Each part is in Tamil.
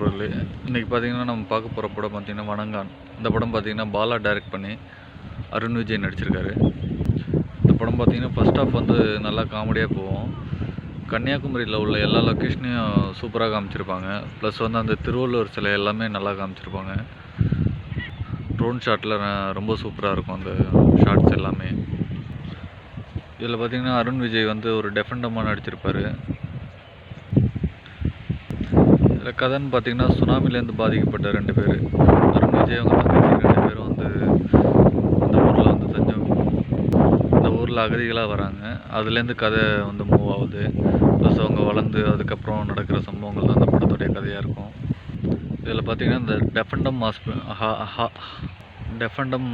நண்பர்களே இன்றைக்கி பார்த்திங்கன்னா நம்ம பார்க்க போகிற படம் பார்த்திங்கன்னா வணங்கான். இந்த படம் பார்த்திங்கன்னா பாலா டைரக்ட் பண்ணி அருண் விஜய் நடிச்சிருக்காரு. இந்த படம் பார்த்திங்கன்னா ஃபஸ்ட் ஆஃப் வந்து நல்லா காமெடியாக போகும். கன்னியாகுமரியில் உள்ள எல்லா லொக்கேஷனையும் சூப்பராக காமிச்சிருப்பாங்க. ப்ளஸ் வந்து அந்த திருவள்ளுவர் சிலை எல்லாமே நல்லா காமிச்சிருப்பாங்க. ட்ரோன் ஷாட்டில் ரொம்ப சூப்பராக இருக்கும் அந்த ஷாட்ஸ் எல்லாமே. இதில் பார்த்திங்கன்னா அருண் விஜய் வந்து ஒரு டெஃபண்டமாக நடிச்சிருப்பார். இந்த கதைன்னு பார்த்தீங்கன்னா சுனாமிலேருந்து பாதிக்கப்பட்ட ரெண்டு பேர். அருண் விஜய் அவங்க தங்கச்சி ரெண்டு பேரும் வந்து அந்த ஊரில் வந்து தஞ்சம் இந்த ஊரில் அகதிகளாக வராங்க. அதுலேருந்து கதை வந்து மூவ் ஆகுது. ப்ளஸ் அவங்க வளர்ந்து அதுக்கப்புறம் நடக்கிற சம்பவங்கள் தான் அந்த படத்துடைய கதையாக இருக்கும். இதில் பார்த்தீங்கன்னா இந்த டெஃபண்டம் ஹாஸ்பி டெஃபண்டம்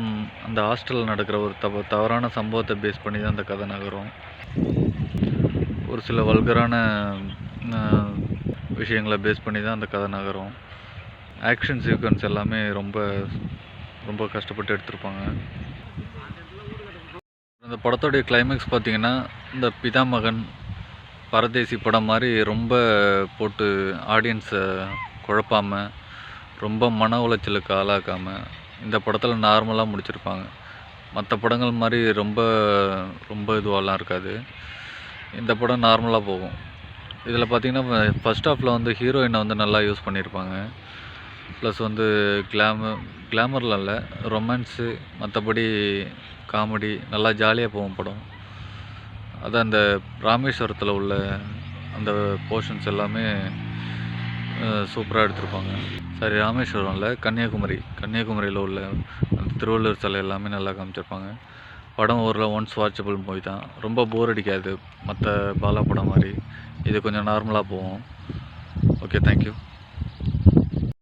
அந்த ஹாஸ்டலில் நடக்கிற ஒரு தவ தவறான சம்பவத்தை பேஸ் பண்ணி தான் அந்த கதை நகரும். ஒரு சில வல்கரான விஷயங்களை பேஸ் பண்ணி தான் அந்த கதை நகரும். ஆக்ஷன் சீக்வன்ஸ் எல்லாமே ரொம்ப ரொம்ப கஷ்டப்பட்டு எடுத்திருப்பாங்க. அந்த படத்தோடைய கிளைமேக்ஸ் பார்த்திங்கன்னா இந்த பிதாமகன் பரதேசி படம் மாதிரி ரொம்ப போட்டு ஆடியன்ஸை குழப்பாமல் ரொம்ப மன உளைச்சலுக்கு ஆளாக்காமல் இந்த படத்தில் நார்மலாக முடிச்சிருப்பாங்க. மற்ற படங்கள் மாதிரி ரொம்ப ரொம்ப இதுவாலாம் இருக்காது. இந்த படம் நார்மலாக போகும். இதில் பார்த்தீங்கன்னா ஃபஸ்ட் ஆஃபில் வந்து ஹீரோயினை வந்து நல்லா யூஸ் பண்ணியிருப்பாங்க ப்ளஸ் வந்து கிளாமர் கிளாமரில் இல்லை ரொமான்ஸு மற்றபடி காமெடி நல்லா ஜாலியாக போகும் படம். அதான் அந்த ராமேஸ்வரத்தில் உள்ள அந்த போர்ஷன்ஸ் எல்லாமே சூப்பராக எடுத்திருப்பாங்க. சாரி ராமேஸ்வரம் இல்லை கன்னியாகுமரி. கன்னியாகுமரியில் உள்ள அந்த திருவள்ளுவர் சிலை எல்லாமே நல்லா காமிச்சிருப்பாங்க. படம் ஒரு ஒன்ஸ் வாட்சபிள் மூவி தான். ரொம்ப போர் அடிக்காது. மற்ற பாலா படம் மாதிரி. இது கொஞ்சம் நார்மலாக போகும். Okay thank you